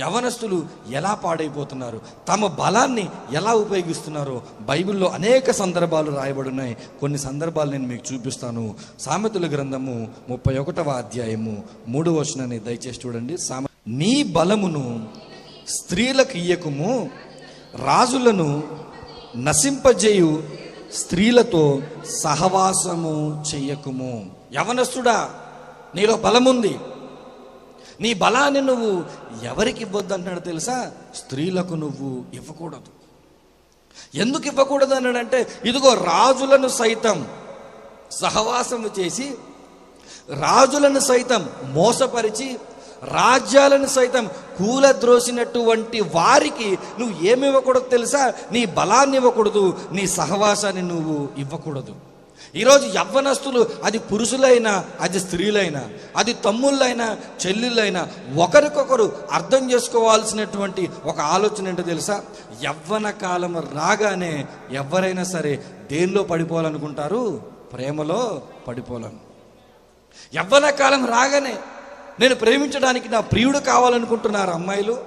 యవనస్తులు ఎలా పాడైపోతున్నారు? తమ బలాన్ని ఎలా ఉపయోగిస్తున్నారో బైబిల్లో అనేక సందర్భాలు రాయబడి ఉన్నాయి కొన్ని సందర్భాలు నేను మీకు చూపిస్తాను. సామెతల గ్రంథము ముప్పై ఒకటవ అధ్యాయము మూడు వచనాన్ని దయచేసి చూడండి. సామె నీ బలమును స్త్రీలకు ఇయ్యకుము రాజులను నశింపజేయు స్త్రీలతో సహవాసము చెయ్యకుము యవనస్తుడా నీలో బలముంది. నీ బలాన్ని నువ్వు ఎవరికి ఇవ్వద్దు అంటున్నాడు తెలుసా? స్త్రీలకు నువ్వు ఇవ్వకూడదు. ఎందుకు ఇవ్వకూడదు అన్నాడంటే ఇదిగో రాజులను సైతం సహవాసము చేసి రాజులను సైతం మోసపరిచి రాజ్యాలను సైతం కూలద్రోసినటువంటి వారికి నువ్వు ఏమి ఇవ్వకూడదు తెలుసా? నీ బలాన్ని ఇవ్వకూడదు నీ సహవాసాన్ని నువ్వు ఇవ్వకూడదు. ఈరోజు యవ్వనస్తులు అది పురుషులైనా అది స్త్రీలైనా అది తమ్ముళ్ళైనా చెల్లెళ్ళైనా ఒకరికొకరు అర్థం చేసుకోవాల్సినటువంటి ఒక ఆలోచన ఏంటో తెలుసా? యవ్వన కాలం రాగానే ఎవరైనా సరే దేనిలో పడిపోవాలనుకుంటారు? ప్రేమలో పడిపోవాలను. యవ్వన కాలం రాగానే నేను ప్రేమించడానికి నా ప్రియుడు కావాలనుకుంటున్నారు అమ్మాయిలు.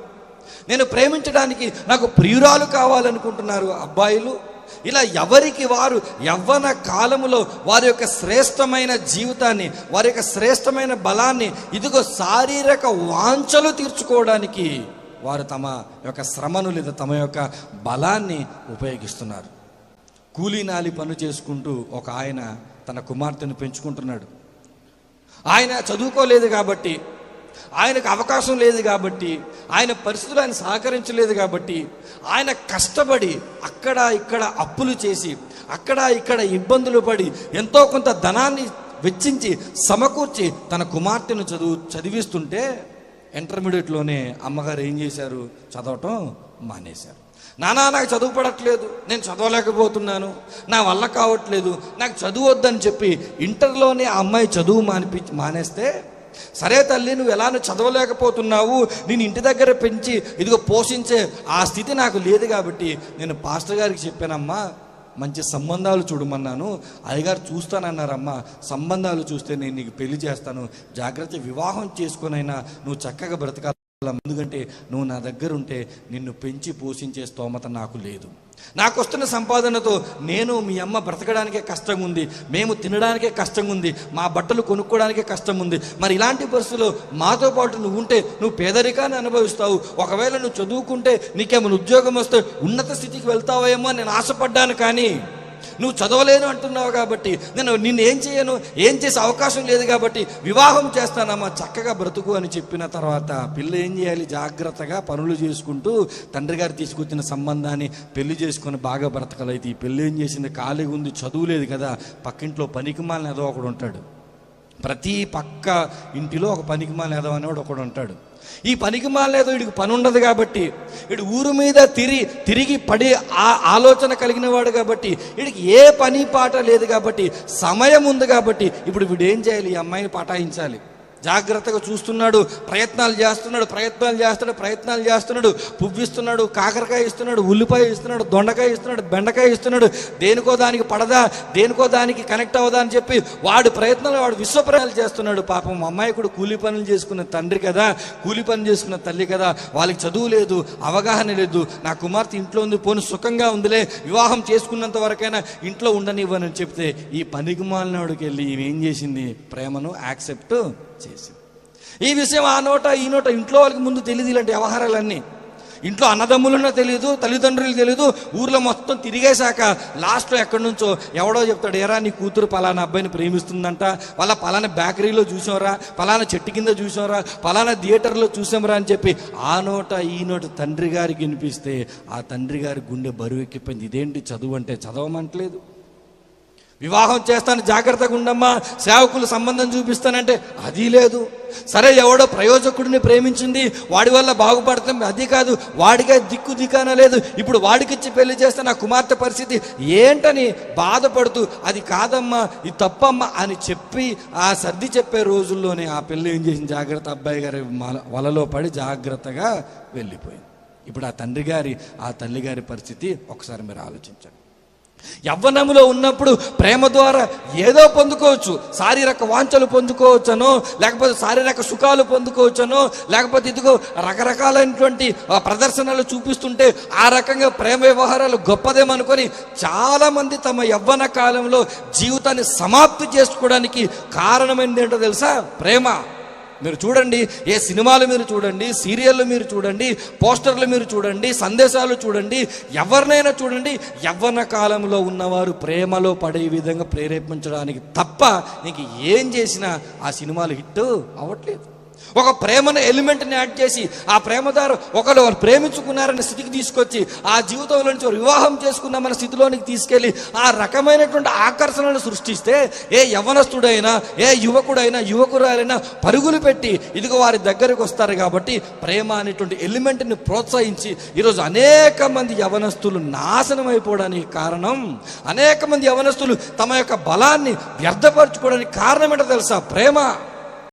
నేను ప్రేమించడానికి నాకు ప్రియురాలు కావాలనుకుంటున్నారు అబ్బాయిలు. ఇలా ఎవరికి వారు యవ్వన కాలములో వారి యొక్క శ్రేష్టమైన జీవితాన్ని వారి యొక్క శ్రేష్టమైన బలాన్ని ఇదిగో శారీరక వాంఛలు తీర్చుకోవడానికి వారు తమ యొక్క శ్రమను లేదా తమ యొక్క బలాన్ని ఉపయోగిస్తున్నారు. కూలీనాలి పని చేసుకుంటూ ఒక ఆయన తన కుమార్తెను పెంచుకుంటున్నాడు. ఆయన చదువుకోలేదు కాబట్టి ఆయనకు అవకాశం లేదు కాబట్టి ఆయన పరిస్థితులు ఆయన సహకరించలేదు కాబట్టి ఆయన కష్టపడి అక్కడ ఇక్కడ అప్పులు చేసి అక్కడ ఇక్కడ ఇబ్బందులు పడి ఎంతో కొంత ధనాన్ని వెచ్చించి సమకూర్చి తన కుమార్తెను చదువు చదివిస్తుంటే ఇంటర్మీడియట్లోనే అమ్మగారు ఏం చేశారు? చదవటం మానేశారు. నానా నాకు చదువు పడట్లేదు. నేను చదవలేకపోతున్నాను. నా వల్ల కావట్లేదు. నాకు చదువు వద్దని చెప్పి ఇంటర్లోనే ఆ అమ్మాయి చదువు మానిపి మానేస్తే సరే తల్లి నువ్వు ఎలా చదవలేకపోతున్నావు? నేను ఇంటి దగ్గర పెంచి ఇదిగో పోషించే ఆ స్థితి నాకు లేదు కాబట్టి నేను పాస్టర్ గారికి చెప్పానమ్మా మంచి సంబంధాలు చూడమన్నాను. అయ్యగారు చూస్తానన్నారమ్మా సంబంధాలు చూస్తే నేను నీకు పెళ్ళి చేస్తాను. జాగ్రత్త వివాహం చేసుకునైనా నువ్వు చక్కగా బ్రతకాలి. ఎందుకంటే నువ్వు నా దగ్గర ఉంటే నిన్ను పెంచి పోషించే స్తోమత నాకు లేదు. నాకు వస్తున్న సంపాదనతో నేను మీ అమ్మ బ్రతకడానికే కష్టం ఉంది మేము తినడానికే కష్టం ఉంది మా బట్టలు కొనుక్కోవడానికే కష్టం ఉంది మరి ఇలాంటి పరిస్థితుల్లో మాతో పాటు నువ్వు ఉంటే నువ్వు పేదరికాన్ని అనుభవిస్తావు. ఒకవేళ నువ్వు చదువుకుంటే నీకేమైనా ఉద్యోగం వస్తే ఉన్నత స్థితికి వెళ్తావేమో అని నేను ఆశపడ్డాను కానీ నువ్వు చదవలేను అంటున్నావు కాబట్టి నేను నిన్ను ఏం చేయను ఏం చేసే అవకాశం లేదు కాబట్టి వివాహం చేస్తానమ్మా చక్కగా బ్రతుకు అని చెప్పిన తర్వాత పిల్ల ఏం చేయాలి? జాగ్రత్తగా పనులు చేసుకుంటూ తండ్రి గారు తీసుకొచ్చిన సంబంధాన్ని పెళ్ళి చేసుకొని బాగా బ్రతకలైతే ఈ పెళ్ళి ఏం చేసింది? ఖాళీగా ఉంది చదువు లేదు కదా పక్కింట్లో పనికి పనికిమాలిన ఏదో ఒకడు ఉంటాడు. ప్రతి పక్క ఇంటిలో ఒక పనికిమాల ఏదో అనేవాడు ఒకడు ఉంటాడు. ఈ పనికిమాల ఏదో వీడికి పని ఉండదు కాబట్టి వీడు ఊరు మీద తిరిగి తిరిగి పడి ఆ ఆలోచన కలిగిన వాడు కాబట్టి వీడికి ఏ పని పాట లేదు కాబట్టి సమయం ఉంది కాబట్టి ఇప్పుడు వీడు ఏం చేయాలి? ఈ అమ్మాయిని పటాయించాలి జాగ్రత్తగా చూస్తున్నాడు ప్రయత్నాలు చేస్తున్నాడు ప్రయత్నాలు చేస్తున్నాడు ప్రయత్నాలు చేస్తున్నాడు పువ్విస్తున్నాడు కాకరకాయ ఇస్తున్నాడు ఉల్లిపాయ ఇస్తున్నాడు దొండకాయ ఇస్తున్నాడు బెండకాయ ఇస్తున్నాడు. దేనికో దానికి పడదా దేనికో దానికి కనెక్ట్ అవ్వదా అని చెప్పి వాడు ప్రయత్నాలు వాడు విశ్వ చేస్తున్నాడు. పాపం అమ్మాయికుడు కూలి పనులు చేసుకున్న తండ్రి కదా కూలి పని చేసుకున్న తల్లి కదా వాళ్ళకి చదువు లేదు అవగాహన లేదు. నా కుమార్తె ఇంట్లో ఉంది పోను సుఖంగా ఉందిలే వివాహం చేసుకున్నంత వరకైనా ఇంట్లో ఉండనివ్వనని చెప్తే ఈ పనికి మాలినోడికి వెళ్ళి ఏం చేసింది? ప్రేమను యాక్సెప్ట్ చేసింది. ఈ విషయం ఆ నోట ఈ నోట ఇంట్లో వాళ్ళకి ముందు తెలియదు ఇలాంటి వ్యవహారాలన్నీ. ఇంట్లో అన్నదమ్ములున్నా తెలియదు తల్లిదండ్రులు తెలియదు ఊర్లో మొత్తం తిరిగేశాక లాస్ట్లో ఎక్కడి నుంచో ఎవడో చెప్తాడు ఎరా నీ కూతురు పలానా అబ్బాయిని ప్రేమిస్తుందంట వాళ్ళ పలానా బేకరీలో చూసాంరా పలానా చెట్టు కింద చూసాంరా పలానా థియేటర్లో చూసాంరా అని చెప్పి ఆ నోట ఈ నోట తండ్రి గారికి వినిపిస్తే ఆ తండ్రి గారి గుండె బరువు ఎక్కిపోయింది. ఇదేంటి చదువు అంటే చదవమంటలేదు. వివాహం చేస్తాను జాగ్రత్తగా ఉండమ్మా సేవకులు సంబంధం చూపిస్తానంటే అది లేదు. సరే ఎవడో ప్రయోజకుడిని ప్రేమించింది వాడి వల్ల బాగుపడతాం అది కాదు వాడికే దిక్కు దికాన లేదు. ఇప్పుడు వాడికిచ్చి పెళ్ళి చేస్తే నా కుమార్తె పరిస్థితి ఏంటని బాధపడుతూ అది కాదమ్మా ఇది తప్పమ్మా అని చెప్పి ఆ సర్ది చెప్పే రోజుల్లోనే ఆ పెళ్ళి ఏం చేసిన జాగ్రత్త అబ్బాయి గారి మల- వలలో పడి జాగ్రత్తగా వెళ్ళిపోయింది. ఇప్పుడు ఆ తండ్రి గారి ఆ తల్లి గారి పరిస్థితి ఒకసారి మీరు ఆలోచించండి. యవ్వనములో ఉన్నప్పుడు ప్రేమ ద్వారా ఏదో పొందుకోవచ్చు. శారీరక వాంఛలు పొందుకోవచ్చనో లేకపోతే శారీరక సుఖాలు పొందుకోవచ్చనో లేకపోతే ఇదిగో రకరకాలైనటువంటి ప్రదర్శనలు చూపిస్తుంటే ఆ రకంగా ప్రేమ వ్యవహారాలు గొప్పదేమనుకొని చాలామంది తమ యవ్వన కాలంలో జీవితాన్ని సమాప్తి చేసుకోవడానికి కారణమైంది ఏంటో తెలుసా? ప్రేమ. మీరు చూడండి ఏ సినిమాలు మీరు చూడండి సీరియళ్ళు మీరు చూడండి పోస్టర్లు మీరు చూడండి సందేశాలు చూడండి ఎవరినైనా చూడండి యవ్వన కాలంలో ఉన్నవారు ప్రేమలో పడే విధంగా ప్రేరేపించడానికి తప్ప నీకు ఏం చేసినా ఆ సినిమాలు హిట్ అవ్వట్లేదు. ఒక ప్రేమను ఎలిమెంట్ని యాడ్ చేసి ఆ ప్రేమదారు ఒకరు వారు ప్రేమించుకున్నారనే స్థితికి తీసుకొచ్చి ఆ జీవితంలో నుంచి వివాహం చేసుకున్నామన్న స్థితిలోనికి తీసుకెళ్ళి ఆ రకమైనటువంటి ఆకర్షణను సృష్టిస్తే ఏ యవనస్తుడైనా ఏ యువకుడైనా యువకురాలైనా పరుగులు పెట్టి ఇదిగో వారి దగ్గరకు వస్తారు కాబట్టి ప్రేమ అనేటువంటి ఎలిమెంట్ని ప్రోత్సహించి ఈరోజు అనేక మంది యవనస్తులు నాశనం అయిపోవడానికి కారణం. అనేక మంది యవనస్తులు తమ యొక్క బలాన్ని వ్యర్థపరచుకోవడానికి కారణం ఏంటో తెలుసా? ప్రేమ.